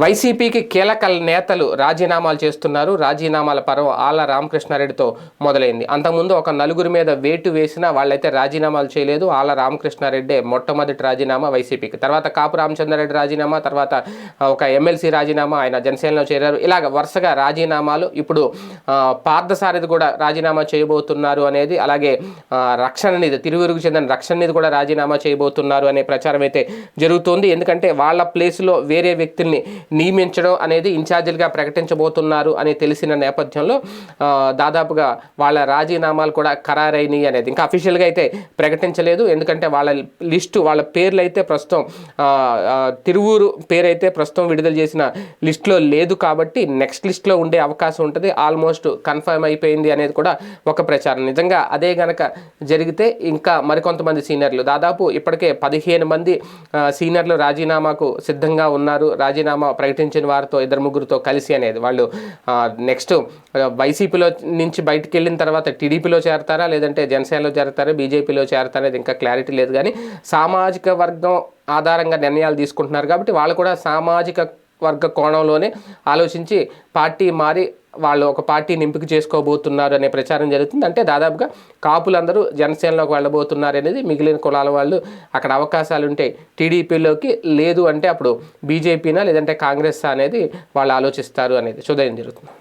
వైసీపీకి కీలక నేతలు రాజీనామాలు చేస్తున్నారు. రాజీనామాల పర్వం ఆళ్ళ రామకృష్ణారెడ్డితో మొదలైంది. అంతకుముందు ఒక నలుగురి మీద వేటు వేసినా వాళ్ళైతే రాజీనామాలు చేయలేదు. ఆళ్ళ రామకృష్ణారెడ్డే మొట్టమొదటి రాజీనామా వైసీపీకి. తర్వాత కాపు రామచంద్రారెడ్డి రాజీనామా తర్వాత ఒక ఎమ్మెల్సీ రాజీనామా ఆయన జనసేనలో చేరారు. ఇలాగ వరుసగా రాజీనామాలు ఇప్పుడు పార్థసారథి కూడా రాజీనామా చేయబోతున్నారు అనేది అలాగే రక్షణ నిధి తిరువురుకు చెందిన రక్షణ నిధి కూడా రాజీనామా చేయబోతున్నారు అనే ప్రచారం అయితే జరుగుతోంది. ఎందుకంటే వాళ్ళ ప్లేస్లో వేరే వ్యక్తుల్ని నియమించడం అనేది ఇన్ఛార్జీలుగా ప్రకటించబోతున్నారు అని తెలిసిన నేపథ్యంలో దాదాపుగా వాళ్ళ రాజీనామాలు కూడా ఖరారైనవి అనేది. ఇంకా అఫీషియల్గా అయితే ప్రకటించలేదు. ఎందుకంటే వాళ్ళ లిస్టు వాళ్ళ పేర్లు అయితే ప్రస్తుతం తిరువూరు పేరు అయితే ప్రస్తుతం విడుదల చేసిన లిస్టులో లేదు కాబట్టి నెక్స్ట్ లిస్ట్లో ఉండే అవకాశం ఉంటుంది. ఆల్మోస్ట్ కన్ఫర్మ్ అయిపోయింది అనేది కూడా ఒక ప్రచారం. నిజంగా అదే గనక జరిగితే ఇంకా మరికొంతమంది సీనియర్లు దాదాపు ఇప్పటికే పదిహేను మంది సీనియర్లు రాజీనామాకు సిద్ధంగా ఉన్నారు. రాజీనామా ప్రకటించిన వారితో ఇద్దరు ముగ్గురితో కలిసి అనేది వాళ్ళు నెక్స్ట్ వైసీపీలో నుంచి బయటికి వెళ్ళిన తర్వాత టీడీపీలో చేరతారా? లేదంటే జనసేనలో చేరతారా? బీజేపీలో చేరతారా? అనేది ఇంకా క్లారిటీ లేదు. కానీ సామాజిక వర్గం ఆధారంగా నిర్ణయాలు తీసుకుంటున్నారు కాబట్టి వాళ్ళు కూడా సామాజిక వర్గ కోణంలోనే ఆలోచించి పార్టీ మారి వాళ్ళు ఒక పార్టీని ఎంపిక చేసుకోబోతున్నారు అనే ప్రచారం జరుగుతుంది. అంటే దాదాపుగా కాపులందరూ జనసేనలోకి వెళ్ళబోతున్నారు అనేది మిగిలిన కులాల వాళ్ళు అక్కడ అవకాశాలు ఉంటే టీడీపీలోకి లేదు అంటే అప్పుడు బీజేపీనా లేదంటే కాంగ్రెస్ అనేది వాళ్ళు ఆలోచిస్తారు అనేది చూడడం జరుగుతుంది.